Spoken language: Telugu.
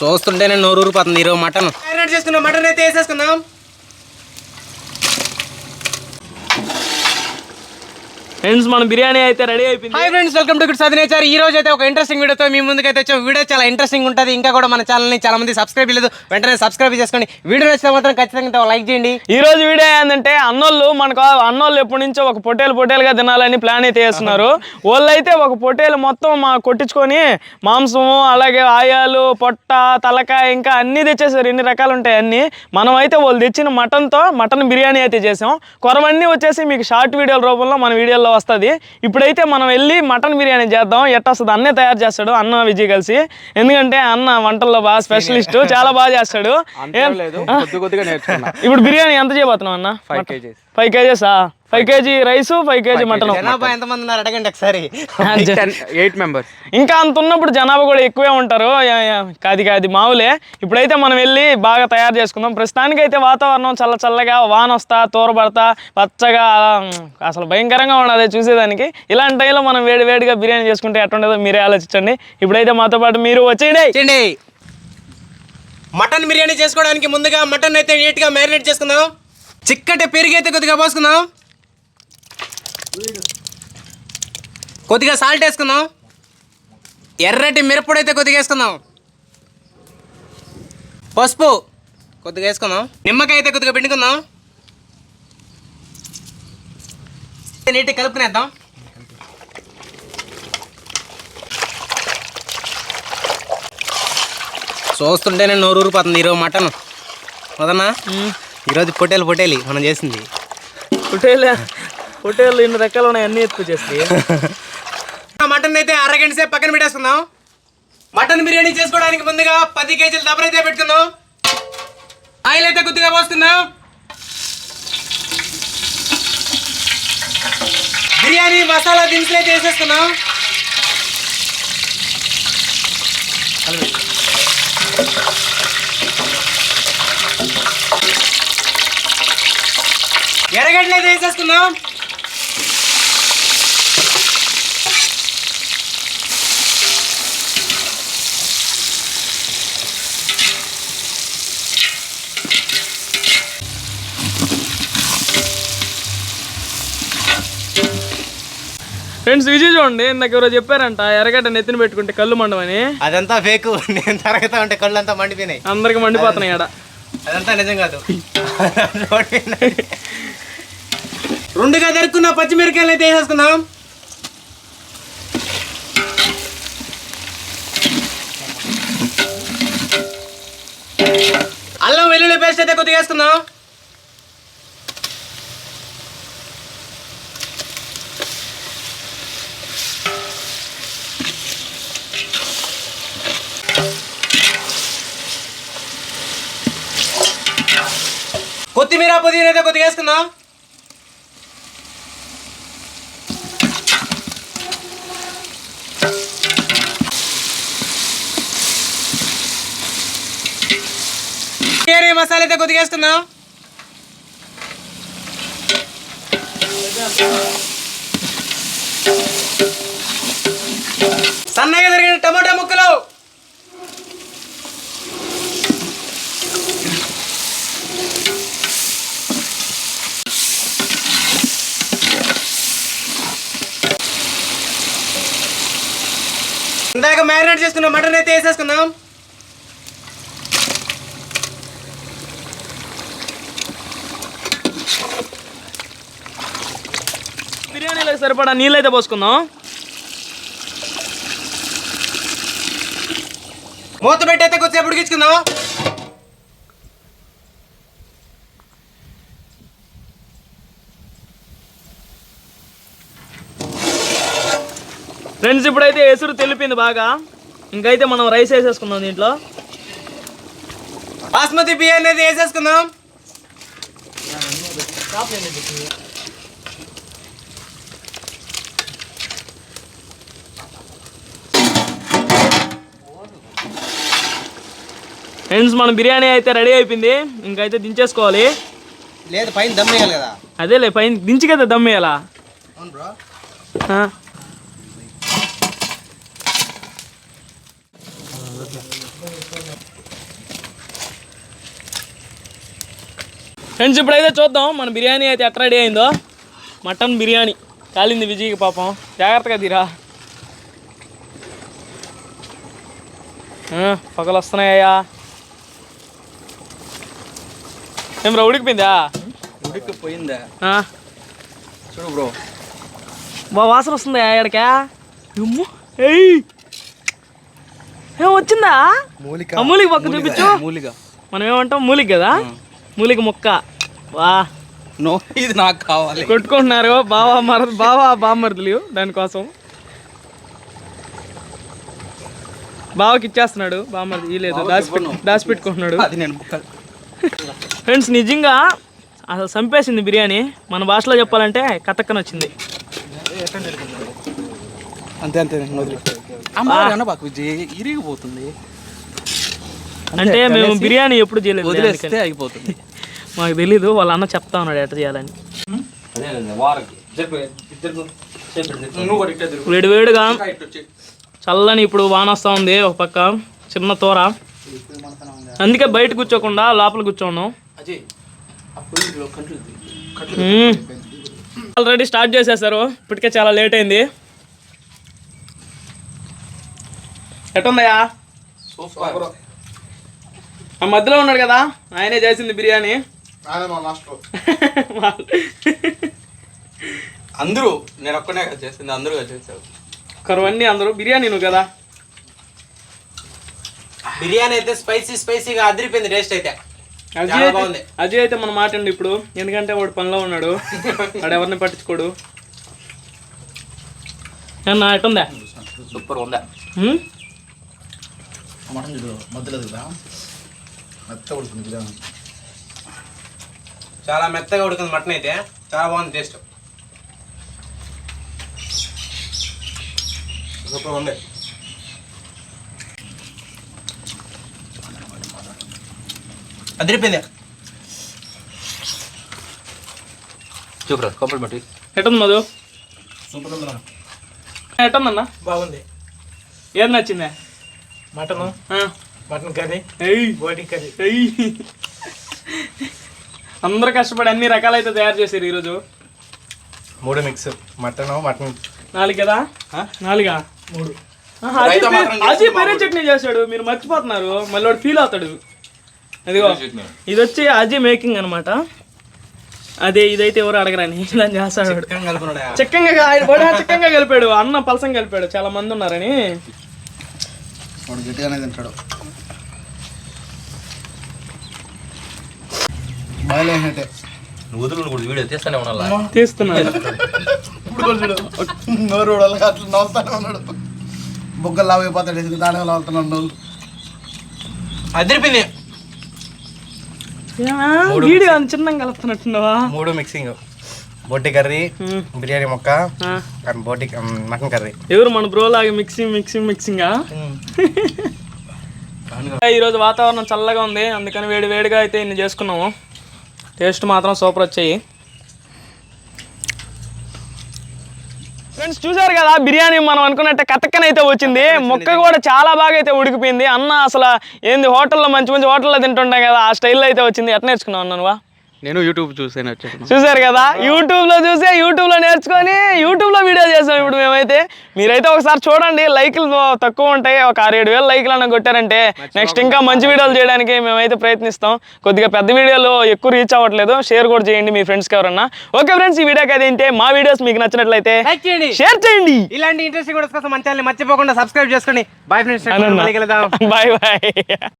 చూస్తుంటేనే నోరు పోతుంది ఈరోజు మటన్. మ్యారినేట్ చేసుకున్నాం మటన్ అయితే వేసేసుకుందాం. ఫ్రెండ్స్ మన బిర్యానీ అయితే రెడీ అయిపోయింది. Hi friends welcome to good సదినేచారు ఈ రోజు అయితే ఒక ఇంట్రెస్టింగ్ వీడియోతో మీ ముందుకైతే వచ్చాం. వీడియో చాలా ఇంట్రెస్టింగ్ ఉంటుంది. ఇంకా కూడా మన ఛానల్ని చాలా మంది సబ్స్క్రైబ్ లేదు వెంటనే సబ్స్క్రైబ్ చేసుకోండి. వీడియో నచ్చితే మాత్రం ఖచ్చితంగా లైక్ చేయండి. ఈ రోజు వీడియో ఏంటంటే అన్నోళ్ళు మనకు అన్నోళ్ళు ఎప్పటి నుంచో ఒక పొట్టేలు పొట్టేలుగా తినాలని ప్లాన్ అయితే చేస్తున్నారు. వాళ్ళు అయితే ఒక పొట్టేలు మొత్తం మా కొట్టించుకొని మాంసము అలాగే ఆయాలు పొట్ట తలకాయ ఇంకా అన్నీ తెచ్చేసారు. ఎన్ని రకాలు ఉంటాయి అన్ని. మనం అయితే వాళ్ళు తెచ్చిన మటన్తో మటన్ బిర్యానీ అయితే చేసాం. కొరవన్నీ వచ్చేసి మీకు షార్ట్ వీడియోల రూపంలో మన వీడియోలో వస్తుంది. ఇప్పుడైతే మనం వెళ్ళి మటన్ బిర్యానీ చేద్దాం. ఎట్ట వస్తుంది అన్నే తయారు చేస్తాడు అన్న విజయ్ కలిసి. ఎందుకంటే అన్న వంటల్లో బాగా స్పెషలిస్ట్ చాలా బాగా చేస్తాడు. ఇప్పుడు బిర్యానీ ఎంత చేయబోతున్నావు అన్న? Five kgs. Five కేజీసా? Five kg rice five kg mutton. జనాభా ఎంతమంది ఉన్నారు అడగండి ఒకసారి ఎయిట్ మెంబర్స్ ఇంకా అంత ఉన్నప్పుడు జనాభా కూడా ఎక్కువే ఉంటారు. కాది కాది మామూలే ఇప్పుడైతే మనం వెళ్ళి బాగా తయారు చేసుకుందాం. ప్రస్తుతానికైతే వాతావరణం చల్ల చల్లగా వాన వస్తా తోరబడతా పచ్చగా అసలు భయంకరంగా ఉన్నది చూసేదానికి. ఇలాంటి టైంలో మనం వేడి వేడిగా బిర్యానీ చేసుకుంటే ఎట్టుండదో మీరే ఆలోచించండి. ఇప్పుడైతే మాతో పాటు మీరు వచ్చేయండి. చేయండి మటన్ బిర్యానీ చేసుకోవడానికి ముందుగా మటన్ అయితే నీట్గా మ్యారినేట్ చేసుకుందాం. చిక్కటి పెరుగు అయితే కొద్దిగా పోసుకుందాం. కొద్దిగా సాల్ట్ వేసుకుందాం. ఎర్రటి మిరప్పొడి అయితే కొద్దిగా వేసుకుందాం. పసుపు కొద్దిగా వేసుకుందాం. నిమ్మకాయ అయితే కొద్దిగా పిండుకుందాం. నీట్గా కలుపుకునేద్దాం. చూస్తుంటేనే నోరు ఊరిపోతుంది ఈరోజు మటన్. వదన్నా? ఈరోజు పొట్టేలు పొట్టేలి మనం చేసింది. హోటల్ హోటల్ ఇన్ని రకాలు ఉన్నాయి అన్ని ఎత్తుకొచ్చేసి మటన్ అయితే అరగంట సేపు పక్కన పెట్టేసుకుందాం. మటన్ బిర్యానీ చేసుకోవడానికి ముందుగా పది కేజీలు దబర అయితే పెట్టుకుందాం. ఆయిల్ అయితే కొద్దిగా పోసుకుందాం. బిర్యానీ మసాలా దినుసులు అయితే వేసేసుకుందాం. ఎర్రగడ్డలు అయితే వేసేసుకుందాం. ఫ్రెండ్స్ విజయ్ చూడండి ఇందాక ఎవరో చెప్పారంట ఎర్రగడ్డ నెత్తిన పెట్టుకుంటే కళ్ళు మండమని అదంతా ఫేక్. నేను తరగతా ఉంటే కళ్ళు అంతా మండిపోయినాయి. అందరికి మండిపోతున్నాయి ఆడ. అదంతా నిజం కాదు. రెండుగా దొరుకున్న పచ్చిమిరకాయలు అయితే వేసేసుకుందాం. అల్లం వెల్లుల్లి పేస్ట్ అయితే కొద్దిగా వేసుకుందాం. కొత్తిమీర పుదీనా అయితే కొద్దిగా వేసుకుందాం. బిర్యానీ మసాలా అయితే కొద్దిగా వేసుకుందాం. సన్నగా జరిగిన టమాటా ముక్కలు. మ్యారినేట్ చేసుకున్న మటన్ అయితే వేసేసుకుందాం. బిర్యానీలో సరిపడా నీళ్ళు అయితే పోసుకుందాం. మూత పెట్టి అయితే కొద్దిసేపు ఉడికించుకుందాం ఫ్రెండ్స్ ఇప్పుడైతే ఎసురు తెలిపింది బాగా. ఇంకైతే మనం రైస్ వేసేసుకుందాం దీంట్లో. బాస్మతి బియ్యాన్ని అయితే వేసేసుకుందాం. ఫ్రెండ్స్ మన బిర్యానీ అయితే రెడీ అయిపోయింది. ఇంకైతే దించేసుకోవాలి. లేదు పైన దమ్ వేయాలి కదా. అదేలే పైన దించి కదా దమ్మేయాలా అవును ఫ్రెండ్స్ ఇప్పుడైతే చూద్దాం మన బిర్యానీ అయితే ఎట్లా రెడీ అయిందో. మటన్ బిర్యానీ. కాలింది విజయ్కి పాపం. జాగ్రత్తగా తీరా. ఆ, పొగలు వస్తున్నాయా ఏం రా ఉడికిపోయిందా? ఉడికిపోయిందా? ఆ, చూడు బ్రో బా వాసన వస్తుందా ఎక్కడికా ఏయ్. ఏం వచ్చిందా? మూలిక. మూలిక పక్క చూపించు. మూలిగా మనం ఏమంటాం? మూలిక కదా? మూలిక మొక్క. వా. నో ఇది నాకు కావాలి. కొట్టుకుంటున్నారు బావా మర బావా బామ్మర్దులు దానికోసం. బావకి ఇచ్చేస్తున్నాడు. బామ్మర్ది ఈ లేదు దాచిపెట్టు దాచిపెట్టుకుంటున్నాడు. అది నేను ఫ్రెండ్స్ నిజంగా అసలు చంపేసింది బిర్యానీ. మన భాషలో చెప్పాలంటే కతక్కన వచ్చింది అంతే అంతే విజయ్ ఇరిగిపోతుంది. అంటే మేము బిర్యానీ ఎప్పుడు చేయలేదు వదిలేస్తే. అయిపోతుంది. మాకు తెలీదు వాళ్ళ అన్న చెప్తా ఉన్నాడు ఎట్లా చేయాలని. వేడి వేడిగా చల్లని ఇప్పుడు వాన వస్తూ ఉంది ఒక పక్క చిన్న తోర. అందుకే బయట కూర్చోకుండా లోపల కూర్చోన్నాం ఆల్రెడీ స్టార్ట్ చేసేసారు ఇప్పటికే చాలా లేట్ అయింది. ఎట్టుందయ్యా? సూపర్. ఆ మధ్యలో ఉన్నాడు కదా ఆయనే చేసింది బిర్యానీ. అందరూ నేను ఒక్కనే కదా చేసింది అందరూ కదా చేశారు. కరువన్నీ అందరూ బిర్యానీ నువ్వు కదా? బిర్యానీ అయితే స్పైసీ స్పైసీగా అదిరిపోయింది టేస్ట్ అయితే. అజయ్ అయితే. అజయ్ అయితే మన మాట అండి ఇప్పుడు. ఎందుకంటే వాడు పనిలో ఉన్నాడు. వాడు ఎవరిని పట్టించుకోడు. ఏమన్నా ఎట్టుందా సూపర్ ఉందా? మటన్ చూడు మధ్యలో కదా. మెత్త చాలా మెత్తగా ఉడికింది మటన్ అయితే. చాలా బాగుంది టేస్ట్. సూపర్ ఉంది అదిరిపోయింది. చూపురా కాంప్లిమెంట్ ఎట్టుంది మధు? సూపర్ ఉంది ఎట్టుందన్నా? బాగుంది. ఏది నచ్చిందే? మటన్. ఆ. Mutton curry. ఏయ్. బోటి కర్రీ. ఏయ్. అందరూ కష్టపడి అన్ని రకాలైతే తయారు చేశారు ఈరోజు. మూడు మిక్స్. Mutton mutton. నాలుగు కదా? నాలుగా? మూడు. పేరు- పెరే చట్నీ చేశాడు. మీరు మర్చిపోతున్నారు. మళ్ళీ వాడు ఫీల్ అవుతాడు. అదిగో ఇది వచ్చి అజయ్ మేకింగ్ అనమాట అదే ఇదైతే ఎవరు అడగరని ఇలా చేస్తాడు. చిక్కంగా ఆయన చిక్కంగా కలిపాడు. అన్న పలసం కలిపాడు. చాలా మంది ఉన్నారని. గట్టిగానే తింటాడు. వదులు వీడియో తీస్తానే తీస్తున్నాడు ఇప్పుడు కూడా చూడు. నోరు ఊడలు అట్లా నవ్వుతానే ఉన్నాడు. బుగ్గలు అదిరిపోయింది? వీడియో చిన్నంగా కలుపుతున్నట్టున్నావా? మూడు మిక్సింగ్ బోటి కర్రీ. బిర్యానీ మొక్క బోటి మటన్ కర్రీ. ఎవరు మన బ్రో లాగా మిక్సింగ్ మిక్సింగ్ మిక్సింగా ఈరోజు వాతావరణం చల్లగా ఉంది అందుకని వేడి వేడిగా అయితే ఇన్ని చేసుకున్నాము. టేస్ట్ మాత్రం సూపర్ వచ్చాయి. ఫ్రెండ్స్ చూసారు కదా బిర్యానీ మనం అనుకున్నట్టే కతక్కనైతే వచ్చింది. మొక్క కూడా చాలా బాగా అయితే ఉడికిపోయింది. అన్న అసలు ఏంది హోటల్లో మంచి మంచి హోటల్లో తింటుంటాం కదా ఆ స్టైల్లో అయితే వచ్చింది. ఎట్లా నేర్చుకున్నావు అన్న నువ్వా? నేను యూట్యూబ్ చూసాను వచ్చాను చూసారు కదా? యూట్యూబ్లో చూసే యూట్యూబ్లో నేర్చుకొని యూట్యూబ్లో వీడియో చేసాం ఇప్పుడు మేమైతే. మీరైతే ఒకసారి చూడండి లైక్లు తక్కువ ఉంటాయి. ఒక ఆరు ఏడు వేలు లైక్లు అన్న కొట్టారంటే నెక్స్ట్ ఇంకా మంచి వీడియోలు చేయడానికి మేమైతే ప్రయత్నిస్తాం. కొద్దిగా పెద్ద వీడియోలు ఎక్కువ రీచ్ అవ్వట్లేదు. షేర్ కూడా చేయండి మీ ఫ్రెండ్స్కి ఎవరన్నా. ఓకే ఫ్రెండ్స్ ఈ వీడియోకి అదేంటే మా వీడియోస్ మీకు నచ్చినట్లయితే లైక్ చేయండి. షేర్ చేయండి. ఇలాంటి ఇంట్రెస్ట్ కూడా కోసం మన ఛానల్ మర్చిపోకుండా సబ్స్క్రైబ్ చేసుకోండి బాయ్ ఫ్రెండ్స్ మళ్ళీ కలుద్దాం. Bye bye